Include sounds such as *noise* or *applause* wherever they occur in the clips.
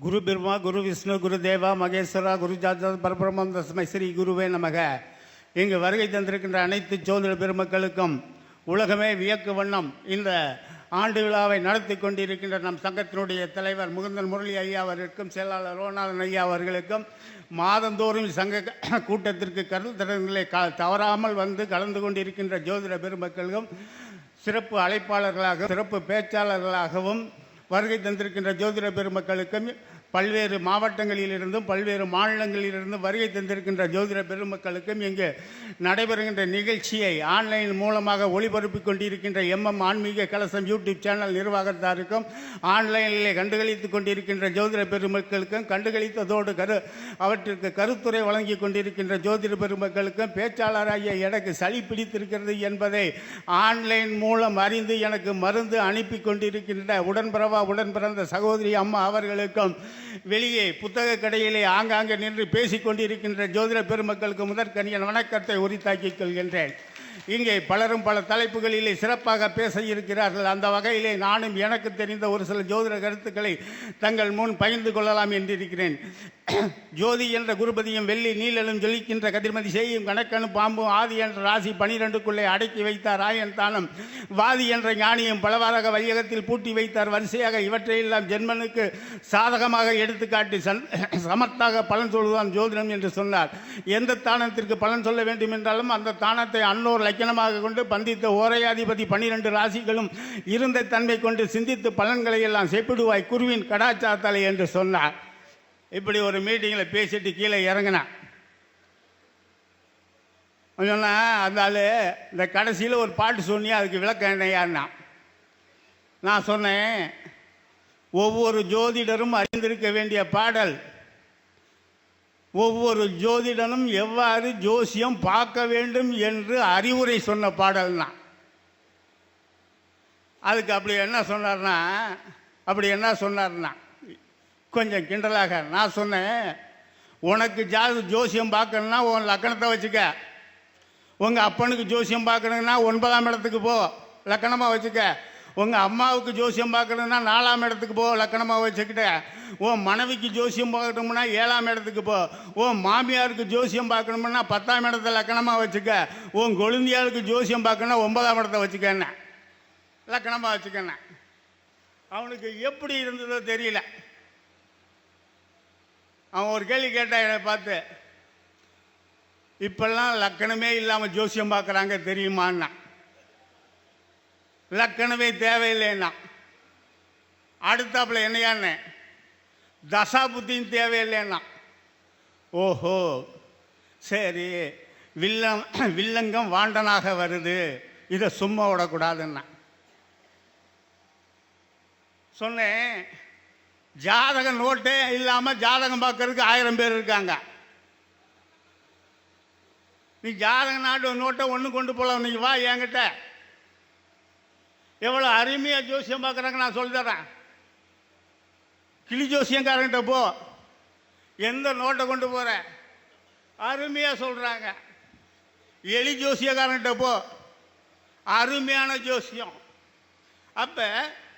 குரு பிரம்மா குரு விஷ்ணு குரு தேவா மகேஸ்வரா குரு ஜாஜா பரபிரம்மம் தஸ்மை ஸ்ரீ குருவே நமக. இங்கு வருகை தந்திருக்கின்ற அனைத்து சோதர பெருமக்களுக்கும் உலகமே வியக்கு வண்ணம் இந்த ஆண்டு விழாவை நடத்தி கொண்டிருக்கின்ற நம் சங்கத்தினுடைய தலைவர் முகுந்தன் முரளி ஐயா அவர்களுக்கும் செயலாளர் ரோநாதன் ஐயா அவர்களுக்கும் மாதந்தோறும் சங்க *coughs* கூட்டத்திற்கு கருத்தரங்களை க தவறாமல் வந்து கலந்து கொண்டிருக்கின்ற ஜோதிட பெருமக்களுக்கும் சிறப்பு அழைப்பாளர்களாக சிறப்பு பேச்சாளர்களாகவும் வருகை தந்திருக்கின்ற ஜோதிட பெருமக்களுக்கும் பல்வேறு மாவட்டங்களிலிருந்தும் பல்வேறு மாநிலங்களிலிருந்தும் வருகை தந்திருக்கின்ற ஜோதிட பெருமக்களுக்கும் இங்கு நடைபெறுகின்ற நிகழ்ச்சியை ஆன்லைன் மூலமாக ஒளிபரப்பிக் கொண்டிருக்கின்ற எம்எம் ஆன்மீக கலசம் யூடியூப் சேனல் நிர்வாகத்தாருக்கும் ஆன்லைனில் கண்டுகளித்துக் கொண்டிருக்கின்ற ஜோதிட பெருமக்களுக்கும் கண்டுகளித்ததோடு கரு அவற்றிற்கு கருத்துரை வழங்கி கொண்டிருக்கின்ற ஜோதிட பெருமக்களுக்கும் பேச்சாளராகிய எனக்கு சளி பிடித்திருக்கிறது என்பதை ஆன்லைன் மூலம் அறிந்து எனக்கு மருந்து அனுப்பி கொண்டிருக்கின்ற உடன்பிறவா உடன் பிறந்த சகோதரி அம்மா அவர்களுக்கும் வெளியே புத்தக கடையிலே ஆங்காங்கே நின்று பேசிக் கொண்டிருக்கின்ற ஜோதிட பெருமக்களுக்கு முதற்கனியன் வணக்கத்தை உரித்தாக்கிக் கொள்கின்றேன். இங்கே பலரும் பல தலைப்புகளிலே சிறப்பாக பேச இருக்கிறார்கள். அந்த வகையிலே நானும் எனக்கு தெரிந்த ஒரு சில ஜோதிட கருத்துக்களை தங்கள் முன் பகிர்ந்து கொள்ளலாம் என்றிருக்கிறேன். ஜோதி என்ற குருபதியும் வெள்ளி நீலனும் ஜொலிக்கின்ற கதிர்மதி செய்யும் கணக்கனும் பாம்பும் ஆதி என்ற ராசி பனிரெண்டுக்குள்ளே அடக்கி வைத்தார் ஆயன் தானம். வாதி என்ற ஞானியும் பலவாறாக வையகத்தில் பூட்டி வைத்தார். வரிசையாக இவற்றையெல்லாம் ஜென்மனுக்கு சாதகமாக எடுத்துக்காட்டி சன் சமத்தாக பலன் சொல்லுவான் ஜோதிடம் என்று சொன்னார். எந்த தானத்திற்கு பலன் சொல்ல வேண்டும் என்றாலும் அந்த தானத்தை அன்னோர் லக்கணமாக கொண்டு பந்தித்த ஓரையாதிபதி பனிரெண்டு ராசிகளும் இருந்த தன்மை கொண்டு சிந்தித்து பலன்களை எல்லாம் செப்பிடுவாய் குருவின் கடாச்சாத்தலை என்று சொன்னார். இப்படி ஒரு மீட்டிங்கில் பேசிட்டு கீழே இறங்கினான். சொன்னால் அந்த ஆள் இந்த கடைசியில் ஒரு பாட்டு சொன்னி அதுக்கு விளக்கம் என்னையான்னா நான் சொன்னேன் ஒவ்வொரு ஜோதிடரும் அறிந்திருக்க வேண்டிய பாடல். ஒவ்வொரு ஜோதிடனும் எவ்வாறு ஜோசியம் பார்க்க வேண்டும் என்று அறிவுரை சொன்ன பாடல் தான் அதுக்கு அப்படி என்ன சொன்னார்னா அப்படி என்ன சொன்னார்னா கொஞ்சம் கிண்டலாக. நான் சொன்னேன் உனக்கு ஜாதி ஜோசியம் பார்க்கணுன்னா உன் லக்கணத்தை வச்சுக்க. உங்கள் அப்பனுக்கு ஜோசியம் பார்க்கணுன்னா ஒன்பதாம் இடத்துக்கு போ லக்கணமாக வச்சுக்க. உங்கள் அம்மாவுக்கு ஜோசியம் பார்க்கணுன்னா நாலாம் இடத்துக்கு போ லக்கணமாக வச்சுக்கிட்ட. உன் மனைவிக்கு ஜோசியம் பார்க்கணும்னா ஏழாம் இடத்துக்கு போ. உன் மாமியாருக்கு ஜோசியம் பார்க்கணும்னா பத்தாம் இடத்த லக்கணமாக வச்சுக்க. உன் கொழுந்தியாருக்கு ஜோசியம் பார்க்கணுன்னா ஒன்பதாம் இடத்த வச்சுக்கண்ணே லக்கணமாக வச்சுக்கண்ணே அவனுக்கு எப்படி இருந்ததோ தெரியல. அவன் ஒரு கேள்வி கேட்டான் என்னை பார்த்து இப்பெல்லாம் லக்கணமே இல்லாமல் ஜோசியம் பார்க்குறாங்க தெரியுமான்னா? லக்கணமே தேவையில்லைன்னா. அடுத்தாப்புல என்னையான்னு தசா புத்தியும் தேவையில்லைன்னா. ஓஹோ சரி வில்லம் வில்லங்கம் வாண்டனாக வருது. இதை சும்மா விடக்கூடாதுன்னா. சொன்னேன் ஜாதக நோட்டே இல்லாமல் ஜாதகம் பார்க்கறதுக்கு ஆயிரம் பேர் இருக்காங்க. நீ ஜாதக நாட்டு நோட்டை ஒன்று கொண்டு போகலாம் நீ வா என்கிட்ட. எவ்வளோ அருமையாக ஜோசியம் பார்க்குறாங்க நான் சொல்லித்தரேன் கிளி ஜோசியங்காரங்கிட்ட போ. எந்த நோட்டை கொண்டு போகிற அருமையாக சொல்கிறாங்க எலி ஜோசியக்காரங்கிட்ட போ. அருமையான ஜோசியம். அப்போ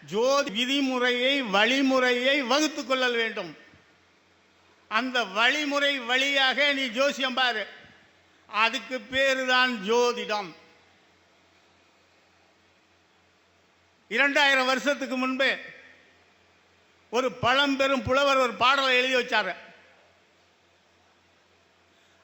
ஜோதி விதிமுறையை வழிமுறையை வகுத்து கொள்ளல் வேண்டும். அந்த வழிமுறை வழியாக நீ ஜோசியம் பாரு. அதுக்கு பேரு தான் ஜோதிடம். இரண்டாயிரம் வருஷத்துக்கு முன்பு ஒரு பழம்பெரும் புலவர் ஒரு பாடலை எழுதி வச்சார்.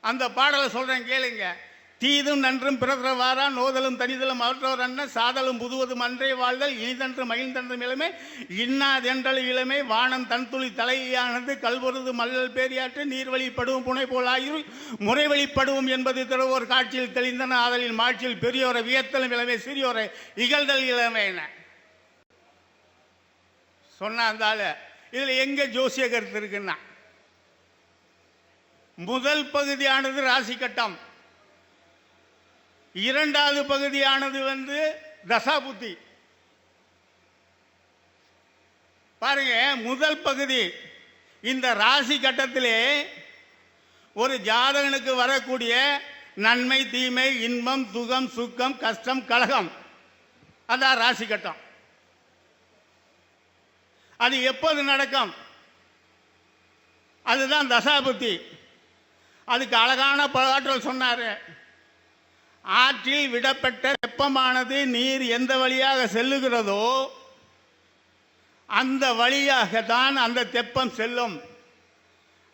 அந்த பாடலை சொல்றேன் கேளுங்க. தீதும் நன்றும் பிறந்தவாரா நோதலும் தனிதலும் அவற்றோர் அண்ணன் சாதலும் புதுவதும் அன்றே வாழ்தல் இனிதன்று மகிழ்ந்தன்றும் இளமை இன்னாதென்றல் இளமை வானம் தன்துளி தலையானது கல்வொருது மல்லல் பேரியாற்று நீர்வழிப்படுவோம் புனை போல் முறை வழிப்படுவோம் என்பது திறவோர் காட்சியில் தெளிந்தன ஆதலின் மாட்சியில் பெரியோரை வியத்தலும் இளமை சிறியோரை இகழ்தல் இளமை என. சொன்ன இதில் எங்கே எங்க ஜோசிய கருத்து இருக்குன்னா முதல் பகுதியானது ராசி கட்டம் இரண்டாவது பகுதியானது வந்து தசாபுத்தி. பாருங்க முதல் பகுதி இந்த ராசி கட்டத்திலே ஒரு ஜாதகனுக்கு வரக்கூடிய நன்மை தீமை இன்பம் சுகம் சுக்கம் கஷ்டம் கழகம் அதான் ராசி கட்டம். அது எப்போது நடக்கும்? அதுதான் தசாபுத்தி. அதுக்கு அழகான பாடல் சொன்னார். ஆற்றில் விடப்பட்ட வெப்பமானது நீர் எந்த வழியாக செல்லுகிறதோ அந்த வழியாக தான் அந்த தெப்பம் செல்லும்.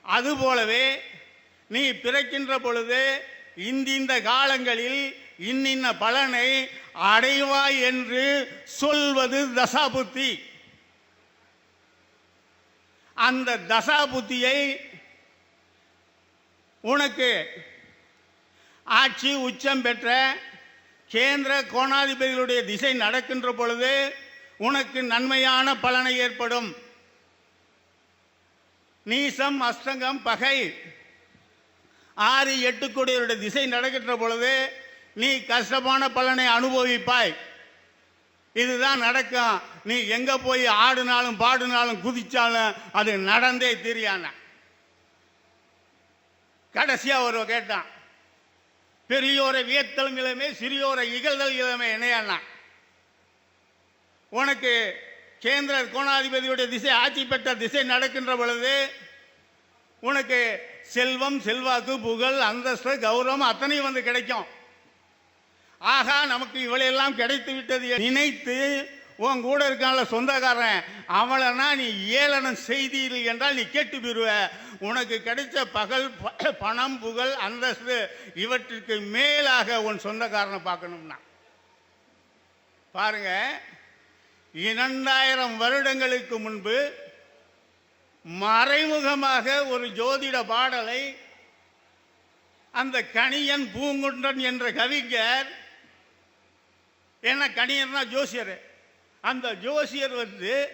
அதுபோலவே நீ பிறக்கின்ற பொழுது இந்திந்த காலங்களில் இன்னின்ன பலனை அடைவாய் என்று சொல்வது தசாபுத்தி. அந்த தசாபுத்தியை உனக்கு ஆட்சி உச்சம் பெற்ற கேந்திர கோணாதிபதிகளுடைய திசை நடக்கின்ற பொழுது உனக்கு நன்மையான பலனை ஏற்படும். நீசம் அஸ்தங்கம் பகை ஆறு எட்டு கோடியருடைய திசை நடக்கின்ற பொழுது நீ கஷ்டமான பலனை அனுபவிப்பாய். இதுதான் நடக்கும். நீ எங்க போய் ஆடுனாலும் பாடுனாலும் குதிச்சாலும் அது நடந்தே தெரியான கடைசியா ஒரு கேட்டான் பெரியோரை வியத்தல் இளமே சிறியோரை இகழ்தல் இளமே என்னையானா உனக்கு கேந்திர கோணாதிபதியுடைய திசை ஆட்சி பெற்ற திசை நடக்கின்ற பொழுது உனக்கு செல்வம் செல்வாக்கு புகழ் அந்தஸ்து கௌரவம் அத்தனையும் வந்து கிடைக்கும். ஆகா நமக்கு இவளையெல்லாம் கிடைத்து விட்டது. நினைத்து உன் கூட இருக்கான்ல சொந்தக்காரன். அவளைனா நீ ஏளனம் செய்தீர்கள் என்றால் நீ கேட்டு போயிருவ. உனக்கு கிடைச்ச பகல் ப- பணம் புகழ் அந்தஸ்து இவற்றிற்கு மேலாக உன் சொந்தக்காரனை பார்க்கணும்னா. பாருங்க இரண்டாயிரம் வருடங்களுக்கு முன்பு மறைமுகமாக ஒரு ஜோதிட பாடலை அந்த கணியன் பூங்குன்றன் என்ற கவிஞர் என்ன கணியன்னா ஜோசியர். அந்த ஜோசியர் வந்து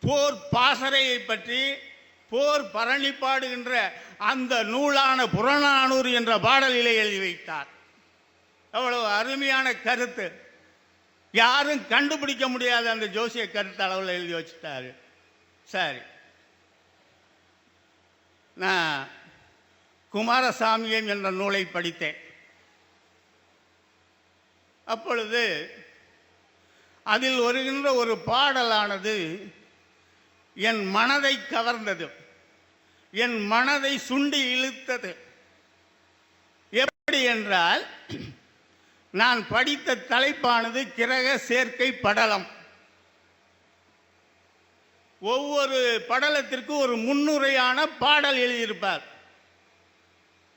போர் பாசறையை பற்றி போர் பரணி பாடுகின்ற அந்த நூலான புறநானூறு என்ற பாடலிலே எழுதி வைத்தார். அவ்வளவு அருமையான கருத்து. யாரும் கண்டுபிடிக்க முடியாத அந்த ஜோசிய கருத்து அளவில் எழுதி வச்சுட்டாரு. சரி. நான் குமாரசாமியம் என்ற நூலை படித்தேன். அப்பொழுது அதில் வருகின்ற ஒரு பாடலானது என் மனதை கவர்ந்தது. என் மனதை சுண்டி இழுத்தது. எப்படி என்றால் நான் படித்த தலைப்பானது கிரக சேர்க்கை படலம். ஒவ்வொரு படலத்திற்கு ஒரு முன்னுரையான பாடல் எழுதியிருப்பார்.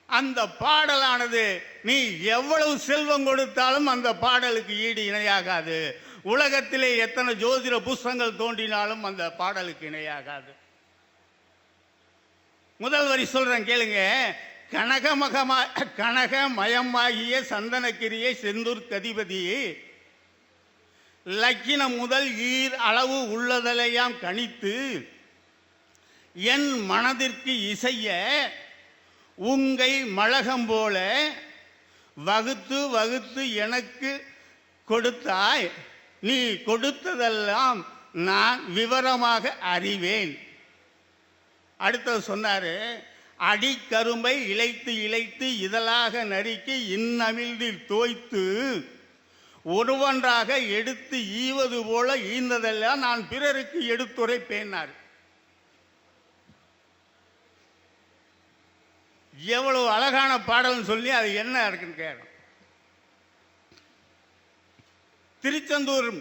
அந்த பாடலானது நீ எவ்வளவு செல்வம் கொடுத்தாலும் அந்த பாடலுக்கு ஈடு இணையாகாது. உலகத்திலே எத்தனை ஜோதிட புஸ்தங்கள் தோன்றினாலும் அந்த பாடலுக்கு இணையாகாது. முதல் வரி சொல்றேன் கேளுங்க. கனகமகமா கனகமயமாகிய சந்தனக்கிரியை செந்தூர் கதிபதி லக்கினம் முதல் ஈர் அளவு உள்ளதலையாம் கணித்து என் மனதிற்கு இசைய உங்கை மழகம் போல வகுத்து வகுத்து எனக்கு கொடுத்தாய். நீ கொடுத்ததெல்லாம் நான் விவரமாக அறிவேன். அடுத்தது சொன்னார் அடிக்கரும்பை இழைத்து இழைத்து இதழாக நறுக்கி இன்னமிழ்தில் தோய்த்து ஒருவன்றாக எடுத்து ஈவது போல ஈந்ததெல்லாம் நான் பிறருக்கு எடுத்துரைப்பேனார். எவ்வளவு அழகான பாடல்னு சொல்லி அது என்ன இருக்குன்னு கேட்கும் திருச்செந்தூர்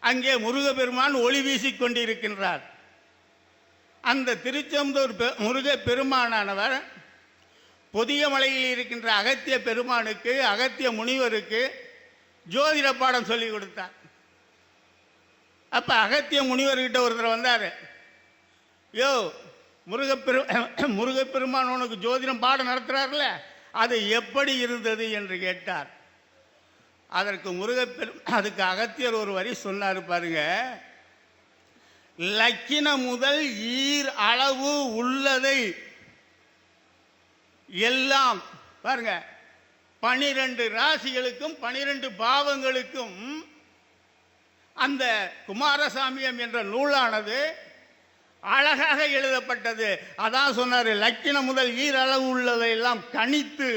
அங்கே முருகப்பெருமான் ஒளி வீசிக் கொண்டிருக்கின்றார். அந்த திருச்செந்தூர் பெ- முருக பெருமானானவர் பொதிய மலையில் இருக்கின்ற அகத்திய பெருமானுக்கு அகத்திய முனிவருக்கு ஜோதிட பாடம் சொல்லி கொடுத்தார். அப்போ அகத்திய முனிவர்கிட்ட ஒருத்தர் வந்தார். யோ முருகப்பெரு முருகப்பெருமான் உனக்கு ஜோதிடம் பாடம் நடத்துகிறார்ல அது எப்படி இருந்தது என்று கேட்டார். அதற்கு முருகப்பெரும் அதுக்கு அகத்தியர் ஒரு வரி சொன்னார் பாருங்க. லக்கின முதல் ஈர் அளவு உள்ளதை எல்லாம் பாருங்க. பனிரெண்டு ராசிகளுக்கும் பனிரெண்டு பாவங்களுக்கும் அந்த குமாரசாமியம் என்ற நூலானது அழகாக எழுதப்பட்டது. அதான் சொன்னார் லக்கின முதல் ஈரளவு உள்ளதை எல்லாம் கணித்து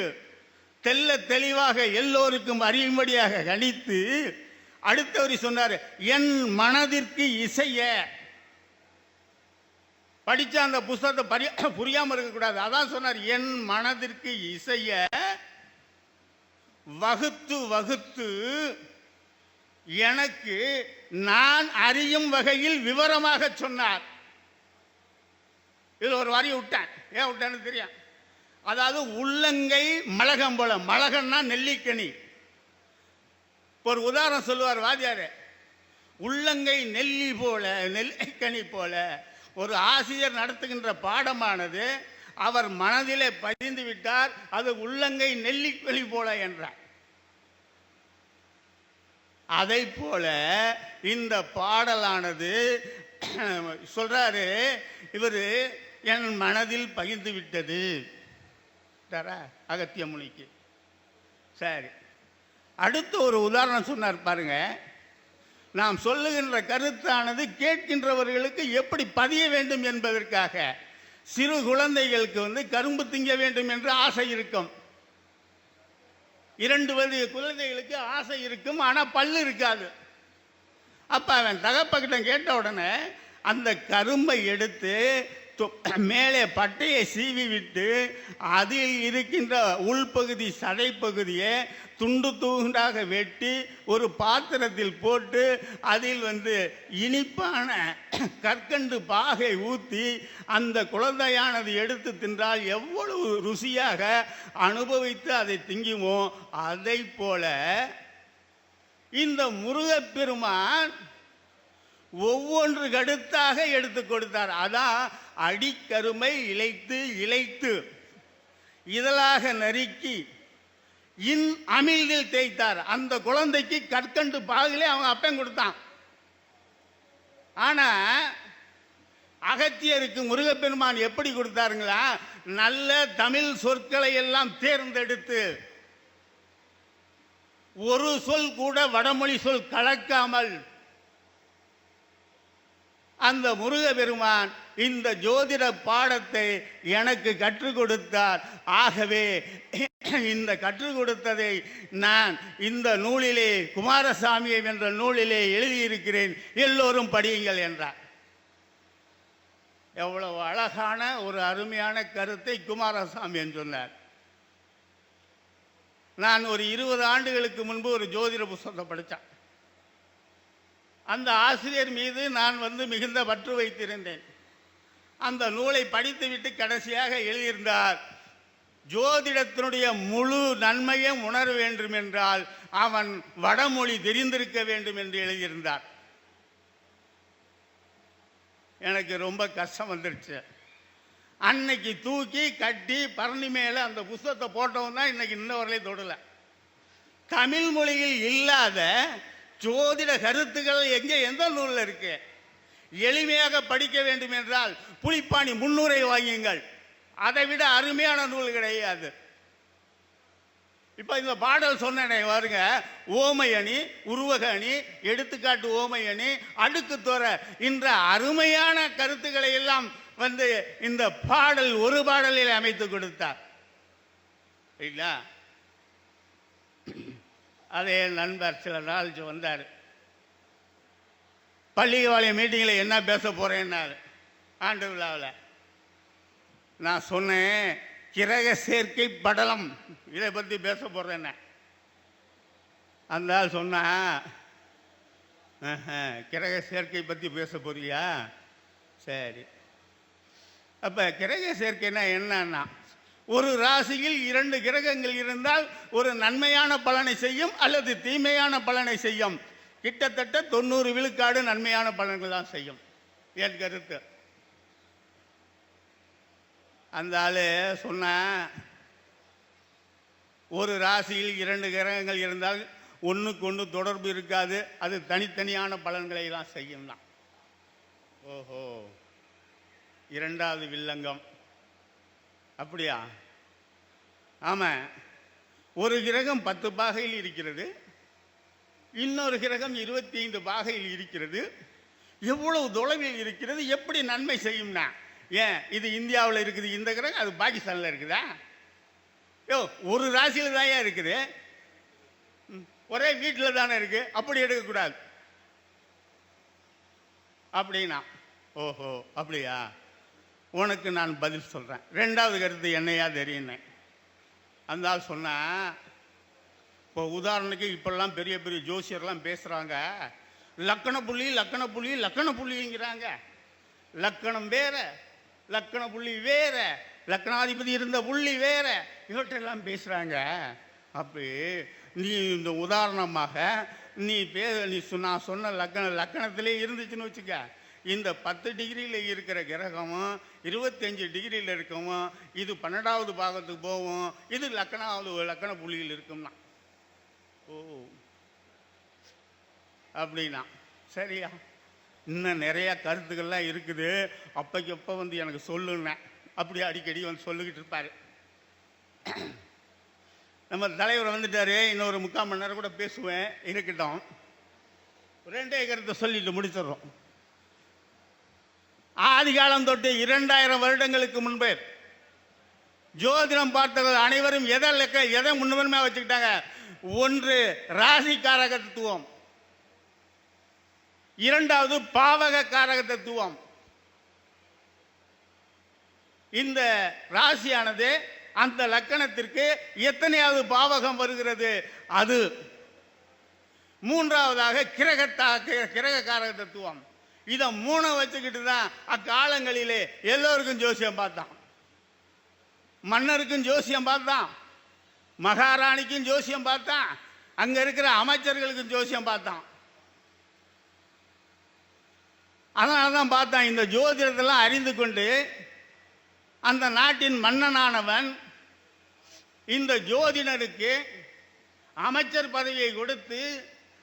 தெல்ல தெளிவாக எல்லோருக்கும் அறியும்படியாக கணித்து அடுத்தவர் சொன்னார் என் மனதிற்கு இசைய. படித்த அந்த புஸ்தகத்தை பரி *clears throat* புரியாமல் இருக்கக்கூடாது. அதான் சொன்னார் என் மனதிற்கு இசைய வகுத்து வகுத்து எனக்கு நான் அறியும் வகையில் விவரமாக சொன்னார். இதில் ஒரு வரி விட்டேன் ஏன் விட்டேன்னு தெரியும். அதாவது உள்ளங்கை மலகம் போல. மலகன்னா நெல்லிக்கனி. ஒரு உதாரணம் சொல்லுவார் வாத்தியார். உள்ளங்கை நெல்லி போல நெல்லிக்கனி போல ஒரு ஆசிரியர் நடத்துகின்ற பாடமானது அவர் மனதிலே பதிந்து விட்டார் அது உள்ளங்கை நெல்லிக்கனி போல என்றார். அதை போல இந்த பாடலானது *clears throat* சொல்றாரு இவர் என் மனதில் பகிர்ந்து விட்டது. தரா அகத்திய முனிக்கு. சரி. அடுத்து ஒரு உதாரணம் சொன்னார் பாருங்க. நாம் சொல்லுகின்ற கருத்தானது கேட்கின்றவர்களுக்கு எப்படி பதிய வேண்டும் என்பதற்காக சிறு குழந்தைகளுக்கு வந்து கரும்பு திங்க வேண்டும் என்று ஆசை இருக்கும். இரண்டு வயது குழந்தைகளுக்கு ஆசை இருக்கும் ஆனால் பல்லு இருக்காது. அப்போ அவன் தகப்பக்கிட்ட கேட்ட உடனே அந்த கரும்பை எடுத்து மேலே பட்டையை சீவி விட்டு அதில் இருக்கின்ற உள்பகுதி சதைப்பகுதியை துண்டு துண்டாக வெட்டி ஒரு பாத்திரத்தில் போட்டு அதில் வந்து இனிப்பான கற்கண்டு பாகை ஊற்றி அந்த குழந்தையானது எடுத்து தின்றால் எவ்வளவு ருசியாக அனுபவித்து அதை திங்குமோ அதை போல இந்த முருகப்பெருமான் ஒவ்வொன்று கடுத்தாக எடுத்து கொடுத்தார். அதான் அடிக்கருமை இழைத்து இழைத்து. இதழாக நறுக்கி இன் அமிழ்தில் தேய்த்தார். அந்த குழந்தைக்கு கற்கண்டு பாகிலே அவன் அப்பன் கொடுத்தான். ஆனா அகத்தியருக்கு முருகப்பெருமான் எப்படி கொடுத்தாருங்களா? நல்ல தமிழ் சொற்களை எல்லாம் தேர்ந்தெடுத்து ஒரு சொல் கூட வடமொழி சொல் கலக்காமல் அந்த முருகப்பெருமான் இந்த ஜோதிட பாடத்தை எனக்கு கற்றுக் கொடுத்தார். ஆகவே இந்த கற்றுக் கொடுத்ததை நான் இந்த நூலிலே குமாரசாமியை என்ற நூலிலே எழுதியிருக்கிறேன். எல்லோரும் படியுங்கள் என்றார். எவ்வளவு அழகான ஒரு அருமையான கருத்தை குமாரசாமி என்று சொன்னார். நான் ஒரு இருபது ஆண்டுகளுக்கு முன்பு ஒரு ஜோதிட புஸ்தகத்தை படித்தேன். அந்த ஆசிரியர் மீது நான் வந்து மிகுந்த பற்று வைத்திருந்தேன். அந்த நூலை படித்துவிட்டு கடைசியாக எழுதியிருந்தார் ஜோதிடத்தினுடைய முழு நன்மையும் உணர வேண்டும் என்றால் அவன் வடமொழி தெரிந்திருக்க வேண்டும் என்று எழுதியிருந்தார். எனக்கு ரொம்ப கஷ்டம் வந்துருச்சு. அன்னைக்கு தூக்கி கட்டி பரணி மேலே அந்த புஸ்தகத்தை போட்டவன் தான் இன்னைக்கு இன்ன வரலையும் தொடலை. தமிழ் மொழியில் இல்லாத ஜோதிட கருத்துக்கள் எங்கே எந்த நூலில் இருக்கு? எளிமையாக படிக்க வேண்டும் என்றால் புலிப்பாணி முன்னுரை வாங்கியுங்கள் அதை விட அருமையான நூல் கிடையாது. இப்போ இந்த பாடல் சொன்னேனே பாருங்க. ஓமை அணி உருவக அணி எடுத்துக்காட்டு ஓமை அணி அடுக்கு தோற. என்ற அருமையான கருத்துக்களை எல்லாம் வந்து இந்த பாடல் ஒரு பாடலில் அமைத்து கொடுத்தார். இல்லைங்களா? அதே நண்பர் சில நாள் வந்தார். பள்ளிவாளைய மீட்டிங்கில் என்ன பேச போகிறேன்னாரு ஆண்டு விழாவில். நான் சொன்னேன் கிரக சேர்க்கை படலம். இதை பற்றி பேச போகிறேன் அந்த ஆள் சொன்னா கிரக சேர்க்கை பற்றி பேச போறியா? சரி. அப்போ கிரக சேர்க்கைனா என்னன்னா ஒரு ராசியில் இரண்டு கிரகங்கள் இருந்தால் ஒரு நன்மையான பலனை செய்யும் அல்லது தீமையான பலனை செய்யும். கிட்டத்தட்ட தொண்ணூறு விழுக்காடு நன்மையான பலன்கள் தான் செய்யும். என் கருத்து? அந்த ஆளு சொன்ன ஒரு ராசியில் இரண்டு கிரகங்கள் இருந்தால் ஒன்றுக்கு ஒன்று தொடர்பு இருக்காது. அது தனித்தனியான பலன்களை தான் செய்யும் தான். ஓஹோ. இரண்டாவது வில்லங்கம். அப்படியா? ஆமாம் ஒரு கிரகம் பத்து பாகையில் இருக்கிறது. இன்னொரு கிரகம் இருபத்தி ஐந்து பாகையில் இருக்கிறது. எவ்வளவு தொலைவில் இருக்கிறது எப்படி நன்மை செய்யும்னா? ஏன்? இது இந்தியாவில் இருக்குது இந்த கிரகம் அது பாகிஸ்தானில் இருக்குதா? யோ ஒரு ராசியில் தான் இருக்குது. ஒரே வீட்டில் தானே இருக்கு. அப்படி எடுக்கக்கூடாது. அப்படின்னா ஓஹோ அப்படியா? உனக்கு நான் பதில் சொல்கிறேன் ரெண்டாவது கருத்து என்னையா தெரியுன்னு அந்த ஆள் சொன்னால் இப்போ உதாரணத்துக்கு இப்பெல்லாம் பெரிய பெரிய ஜோசியர்லாம் பேசுகிறாங்க லக்கண புள்ளி லக்கண புள்ளி லக்கண புள்ளிங்கிறாங்க. லக்கணம் வேற லக்கண புள்ளி வேற லக்கணாதிபதி இருந்த புள்ளி வேற இவற்றெல்லாம் பேசுகிறாங்க அப்படி நீ இந்த உதாரணமாக நீ பே நீ நான் சொன்ன லக்கண லக்கணத்திலே இருந்துச்சுன்னு வச்சுக்க. இந்த பத்து டிகிரியில் இருக்கிற கிரகமும் இருபத்தஞ்சு டிகிரியில் இருக்கவும் இது பன்னெண்டாவது பாகத்துக்கு போகும். இது லக்கணாவது லக்கண புள்ளியில் இருக்கும்னா. ஓ. அப்படின்னா சரியா? இன்னும் நிறையா கருத்துக்கள்லாம் இருக்குது. அப்பைக்கு வந்து எனக்கு சொல்லுன்னேன் அப்படி அடிக்கடி வந்து சொல்லிக்கிட்டு இருப்பார். நம்ம தலைவர் வந்துட்டார். இன்னொரு முக்கால் மணி நேரம் கூட பேசுவேன். இருக்கட்டும். ரெண்டே கருத்தை சொல்லிட்டு முடிச்சிடுறோம். ஆதிகாலம் தொட்டு இரண்டாயிரம் வருடங்களுக்கு முன்பே ஜோதிடம் பார்த்தவர்கள் அனைவரும் எதை லெக்க எதை முன்னுரிமையாக வச்சுக்கிட்டாங்க? ஒன்று ராசி காரக தத்துவம் இரண்டாவது பாவக காரக தத்துவம் இந்த ராசியானது அந்த லக்கணத்திற்கு எத்தனையாவது பாவகம் வருகிறது? அது மூன்றாவதாக கிரகத்தா கிரக காரக தத்துவம் இதை மூணை வச்சுக்கிட்டு தான் அக்காலங்களிலே எல்லோருக்கும் ஜோசியம் பார்த்தான். மன்னருக்கும் ஜோசியம் பார்த்தான். மகாராணிக்கும் ஜோசியம் பார்த்தான். அங்கே இருக்கிற அமைச்சர்களுக்கும் ஜோசியம் பார்த்தான். அதனால தான் பார்த்தான் இந்த ஜோதிடத்தெல்லாம் அறிந்து கொண்டு அந்த நாட்டின் மன்னனானவன் இந்த ஜோதிடருக்கு அமைச்சர் பதவியை கொடுத்து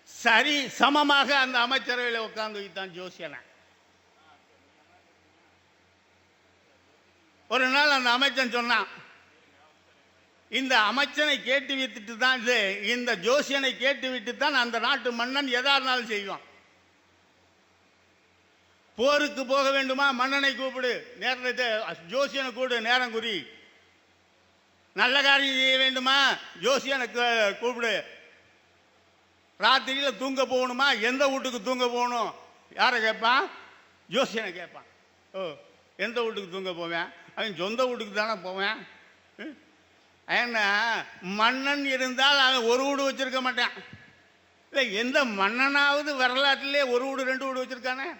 சரி சமமாக அந்த அமைச்சரவையில் உட்கார்ந்து வைத்தான் ஜோசியனை. ஒரு நாள் அந்த அமைச்சன் சொன்னான் இந்த அமைச்சனை கேட்டு விட்டுட்டு தான் இது இந்த ஜோசியனை கேட்டு விட்டு தான் அந்த நாட்டு மன்னன் எதா இருந்தாலும் செய்வான். போருக்கு போக வேண்டுமா? மன்னனை கூப்பிடு. நேரத்தை ஜோசியனை கூடு நேரம் குறி. நல்ல காரியம் செய்ய வேண்டுமா? ஜோசியனை கூப்பிடு. ராத்திரியில் தூங்க போகணுமா? எந்த வீட்டுக்கு தூங்க போகணும்? யாரை கேட்பான்? ஜோசியனை கேட்பான். ஓ எந்த வீட்டுக்கு தூங்க போவேன்? அவன் சொந்த வீட்டுக்கு தானே போவேன். ம்? ஏன்னா மன்னன் இருந்தால் அவன் ஒரு வீடு வச்சிருக்க மாட்டான். இல்லை எந்த மன்னனாவது வரலாற்றிலே ஒரு வீடு ரெண்டு வீடு வச்சுருக்கானே?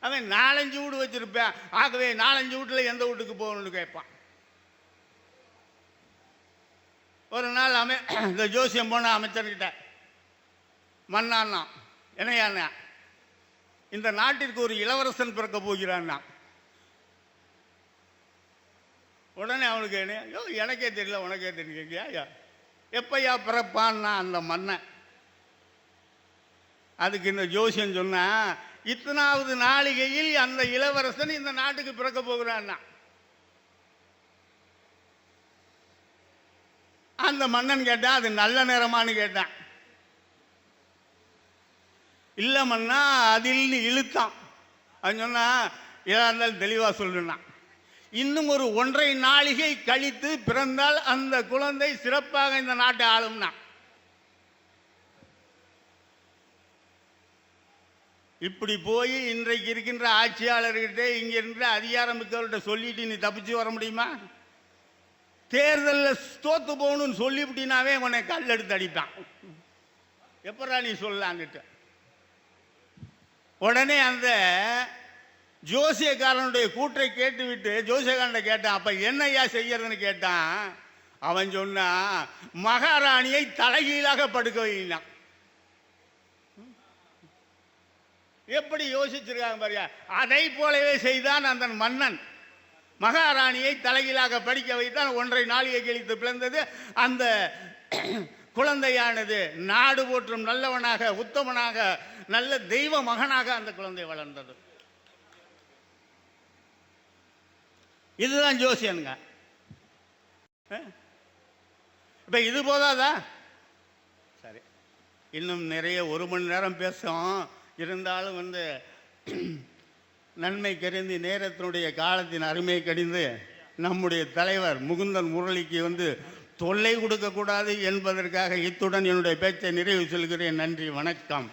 அவன் நாலஞ்சு வீடு வச்சுருப்பேன். ஆகவே நாலஞ்சு வீட்டில் எந்த வீட்டுக்கு போகணும்னு கேட்பான். ஒரு நாள் அமை இந்த ஜோசியம் போன அமைச்சர்கிட்ட மன்னான்னா என்னையாண்ணா இந்த நாட்டிற்கு ஒரு இளவரசன் பிறக்க போகிறான்னா. உடனே அவனுக்கு என்ன ஐயோ எனக்கே தெரியல உனக்கே தெரியலையா ஐயா. எப்பையா பிறப்பான்னா அந்த மன்னன் அதுக்கு இந்த ஜோசியம் சொன்னா இத்தனாவது நாளிகையில் அந்த இளவரசன் இந்த நாட்டுக்கு பிறக்க போகிறான்னா. அந்த மன்னன் கேட்டான் அது நல்ல நேரமானு கேட்டான். இல்லைமன்னா அதில் இழுத்தான். அவன் சொன்னா ஏதா இருந்தாலும் தெளிவாக சொல்லுனான். இன்னும் ஒரு ஒன்றரை நாளிகை கழித்து பிறந்தால் அந்த குழந்தை சிறப்பாக இந்த நாட்டை ஆளும்னா. இப்படி போய் இன்றைக்கு இருக்கின்ற ஆட்சியாளர்கிட்ட இங்கே இருக்கின்ற அதிகாரம் மிக்கவர்கிட்ட சொல்லிட்டு நீ தப்பிச்சு வர முடியுமா? தேர்தலில் தோத்து போகணும்னு சொல்லிவிட்டினாவே உன்னை கல் எடுத்து அடிப்பான். எப்படா நீ சொல்லலான்னுட்டு. உடனே அந்த ஜோசியக்காரனுடைய கூற்றை கேட்டுவிட்டு ஜோசியக்காரனை கேட்டான் அப்ப என்னய்யா செய்யறதுன்னு கேட்டான். அவன் சொன்னான் மகாராணியை தலைகீழாக படுக்க வைனான். எப்படி யோசிச்சிருக்காங்க பாருங்க. அதை போலவே செய்தான் அந்த மன்னன். மகாராணியை தலைகீழாக படிக்க வைத்தான். ஒன்றை நாளிகை கழித்து பிளந்தது அந்த குழந்தையானது நாடு போற்றும் நல்லவனாக உத்தமனாக நல்ல தெய்வ மகனாக அந்த குழந்தை வளர்ந்தது. இதுதான் ஜோசியனுங்க. இப்போ இது போதாதா? சரி. இன்னும் நிறைய ஒரு மணி நேரம் பேசும் இருந்தாலும் வந்து *clears throat* நன்மை கருந்தி நேரத்தினுடைய காலத்தின் அருமை கடிந்து நம்முடைய தலைவர் முகுந்தன் முரளிக்கு வந்து தொல்லை கொடுக்கக்கூடாது என்பதற்காக இத்துடன் என்னுடைய பேச்சை நிறைவு சொல்கிறேன். நன்றி வணக்கம்.